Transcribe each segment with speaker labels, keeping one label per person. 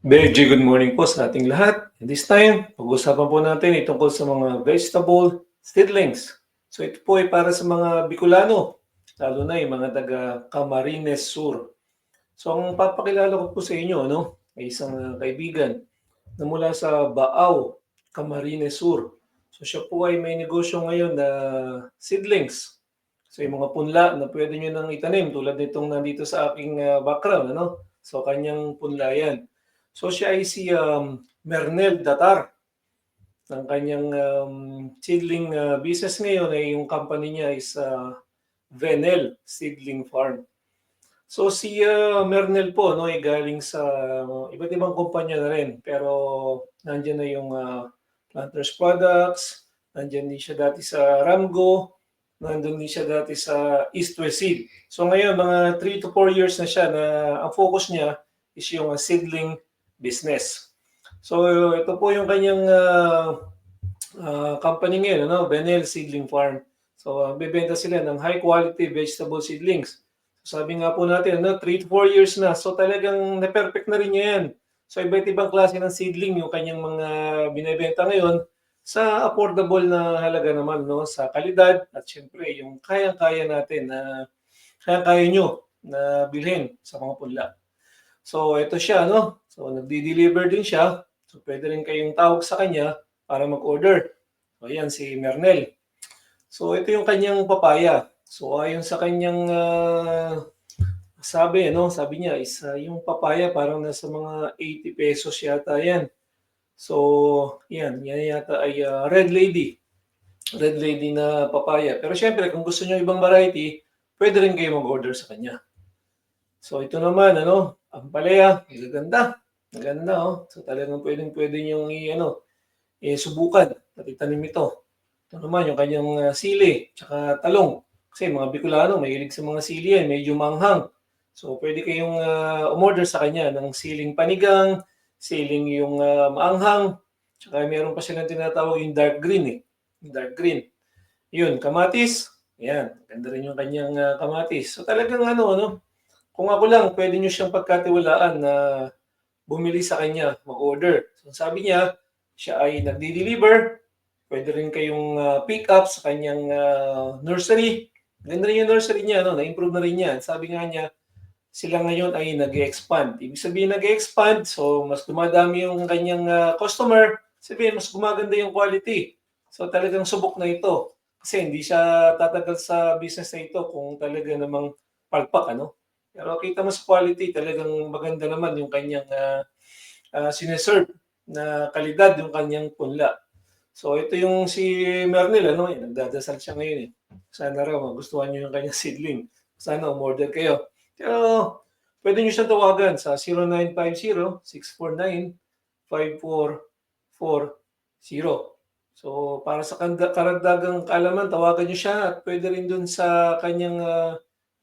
Speaker 1: Beji, good morning po sa ating lahat. And this time, pag-usapan po natin itungkol sa mga vegetable seedlings. So ito po ay para sa mga Bicolano, lalo na yung mga taga Camarines Sur. So ang papakilala ko po sa inyo, no, ay isang uh, kaibigan na mula sa Baaw, Camarines Sur. So siya po ay may negosyo ngayon na seedlings. So yung mga punla na pwede nyo nang itanim tulad nitong nandito sa aking uh, background, ano? So kanyang punla yan. So siya ay si um, Mernel Datar ng kanyang um, seedling uh, business ngayon ay yung company niya is uh, Venel Seedling Farm. So si uh, Mernel po no ay galing sa uh, iba't ibang kumpanya na rin pero nandiyan na yung uh, Planters Products, nandiyan din siya dati sa Ramgo, nandun din siya dati sa East West Seed. So ngayon mga 3 to 4 years na siya na ang focus niya is yung uh, seedling business. So ito po yung kanyang uh, uh, company ngayon, ano, Benel Seedling Farm. So uh, bebenta sila ng high quality vegetable seedlings. Sabi nga po natin, ano, 3 to 4 years na. So talagang na-perfect na rin niya yan. So iba't ibang klase ng seedling yung kanyang mga binebenta ngayon sa affordable na halaga naman no sa kalidad at syempre yung kayang-kaya natin na kaya-kaya nyo na bilhin sa mga punla. So ito siya no. So nagdi-deliver din siya. So pwede rin kayong tawag sa kanya para mag-order. So ayan si Mernel. So ito yung kanyang papaya. So ayon sa kanyang uh, sabi no, sabi niya is uh, yung papaya parang nasa mga 80 pesos yata yan. So yan, yan yata ay uh, red lady. Red lady na papaya. Pero syempre kung gusto niyo ibang variety, pwede rin kayo mag-order sa kanya. So ito naman ano, ang palaya, magaganda. Maganda oh. So talagang pwedeng pwede niyo i ano, eh, subukan at itanim ito. Ito naman yung kanyang uh, sili, tsaka talong. Kasi mga Bicolano, mahilig sa mga sili yan, medyo manghang. So pwede kayong uh, umorder sa kanya ng siling panigang, siling yung uh, maanghang, tsaka meron pa silang tinatawag yung dark green eh. Dark green. Yun, kamatis. Yan, ganda rin yung kanyang uh, kamatis. So talagang ano, ano, kung ako lang, pwede nyo siyang pagkatiwalaan na bumili sa kanya, mag-order. So sabi niya, siya ay nagdi-deliver. Pwede rin kayong uh, pick up sa kanyang uh, nursery. Ganda rin yung nursery niya, no? na-improve na rin yan. Sabi nga niya, sila ngayon ay nag-expand. Ibig sabihin nag-expand, so mas dumadami yung kanyang uh, customer, sabihin mas gumaganda yung quality. So talagang subok na ito. Kasi hindi siya tatagal sa business na ito kung talaga namang palpak, ano? Pero kita mo sa quality, talagang maganda naman yung kanyang uh, uh, sineserve na kalidad yung kanyang punla. So ito yung si Mernel, ano, eh, nagdadasal siya ngayon eh. Sana raw magustuhan niyo yung kanyang seedling. Sana umorder kayo. Pero pwede niyo siyang tawagan sa 0950-649-5440. So para sa karagdagang kaalaman, tawagan niyo siya at pwede rin dun sa kanyang uh,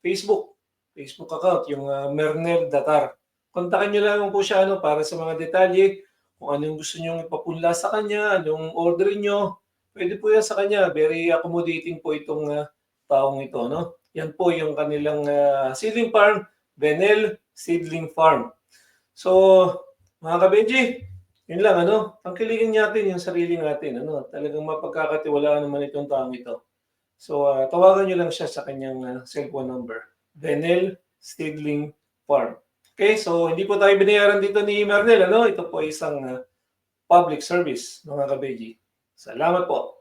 Speaker 1: Facebook, Facebook account, yung uh, Mernel Datar. Kontakin niyo lang po siya ano, para sa mga detalye, kung anong gusto niyo ipapunla sa kanya, anong order niyo, pwede po yan sa kanya. Very accommodating po itong uh, taong ito. No? Yan po yung kanilang uh, seedling farm, Benel Seedling Farm. So, mga kabenji, yun lang, ano, tangkilikin natin yung sarili natin, ano, talagang mapagkakatiwalaan naman itong taong ito. So, uh, tawagan nyo lang siya sa kanyang uh, cellphone number, Benel Seedling Farm. Okay, so hindi po tayo binayaran dito ni Mernel, ano, ito po isang uh, public service, mga kabeji. Salamat po.